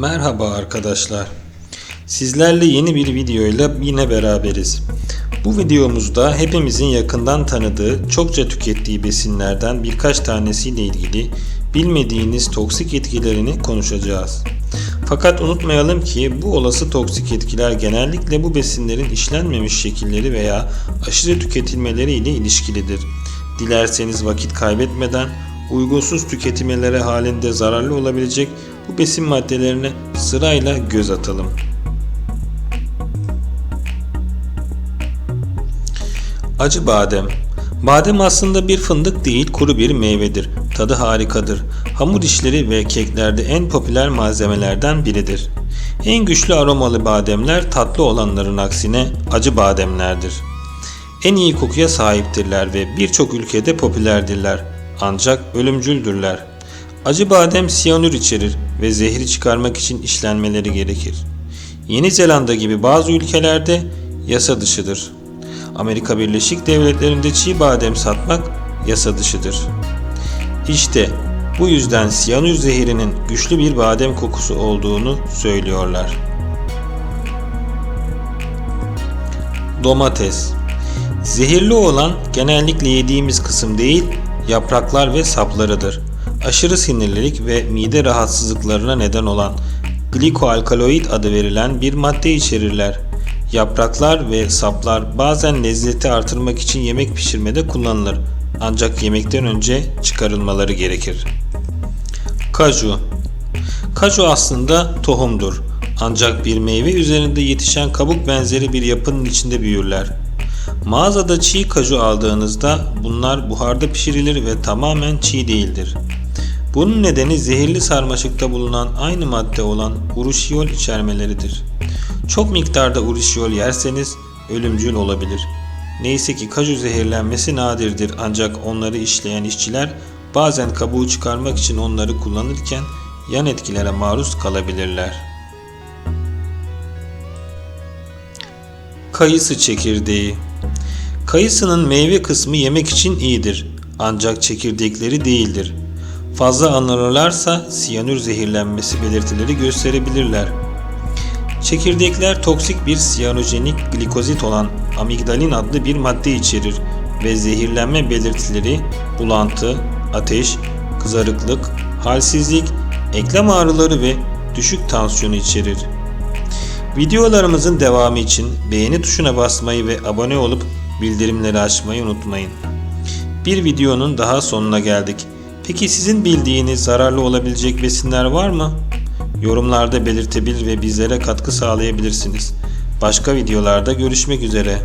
Merhaba arkadaşlar. Sizlerle yeni bir videoyla yine beraberiz. Bu videomuzda hepimizin yakından tanıdığı, çokça tükettiği besinlerden birkaç tanesiyle ilgili bilmediğiniz toksik etkilerini konuşacağız. Fakat unutmayalım ki bu olası toksik etkiler genellikle bu besinlerin işlenmemiş şekilleri veya aşırı tüketilmeleri ile ilişkilidir. Dilerseniz vakit kaybetmeden uygunsuz tüketilmeleri halinde zararlı olabilecek bu besin maddelerine sırayla göz atalım. Acı badem. Badem aslında bir fındık değil, kuru bir meyvedir. Tadı harikadır. Hamur işleri ve keklerde en popüler malzemelerden biridir. En güçlü aromalı bademler tatlı olanların aksine acı bademlerdir. En iyi kokuya sahiptirler ve birçok ülkede popülerdirler. Ancak ölümcüldürler. Acı badem siyanür içerir ve zehri çıkarmak için işlenmeleri gerekir. Yeni Zelanda gibi bazı ülkelerde yasa dışıdır. Amerika Birleşik Devletleri'nde çiğ badem satmak yasa dışıdır. İşte bu yüzden siyanür zehirinin güçlü bir badem kokusu olduğunu söylüyorlar. Domates Zehirli olan genellikle yediğimiz kısım değil, yapraklar ve saplarıdır. Aşırı sinirlilik ve mide rahatsızlıklarına neden olan glikoalkaloid adı verilen bir madde içerirler. Yapraklar ve saplar bazen lezzeti artırmak için yemek pişirmede kullanılır. Ancak yemekten önce çıkarılmaları gerekir. Kaju Kaju aslında tohumdur. Ancak bir meyve üzerinde yetişen kabuk benzeri bir yapının içinde büyürler. Mağazada çiğ kaju aldığınızda bunlar buharda pişirilir ve tamamen çiğ değildir. Bunun nedeni zehirli sarmaşıkta bulunan aynı madde olan uruşiyol içermeleridir. Çok miktarda uruşiyol yerseniz ölümcül olabilir. Neyse ki kaju zehirlenmesi nadirdir ancak onları işleyen işçiler bazen kabuğu çıkarmak için onları kullanırken yan etkilere maruz kalabilirler. Kayısı çekirdeği Kayısının meyve kısmı yemek için iyidir ancak çekirdekleri değildir. Fazla alınırlarsa siyanür zehirlenmesi belirtileri gösterebilirler. Çekirdekler toksik bir siyanojenik glikozit olan amigdalin adlı bir madde içerir ve zehirlenme belirtileri bulantı, ateş, kızarıklık, halsizlik, eklem ağrıları ve düşük tansiyonu içerir. Videolarımızın devamı için beğeni tuşuna basmayı ve abone olup bildirimleri açmayı unutmayın. Bir videonun daha sonuna geldik. Peki sizin bildiğiniz zararlı olabilecek besinler var mı? Yorumlarda belirtebilir ve bizlere katkı sağlayabilirsiniz. Başka videolarda görüşmek üzere.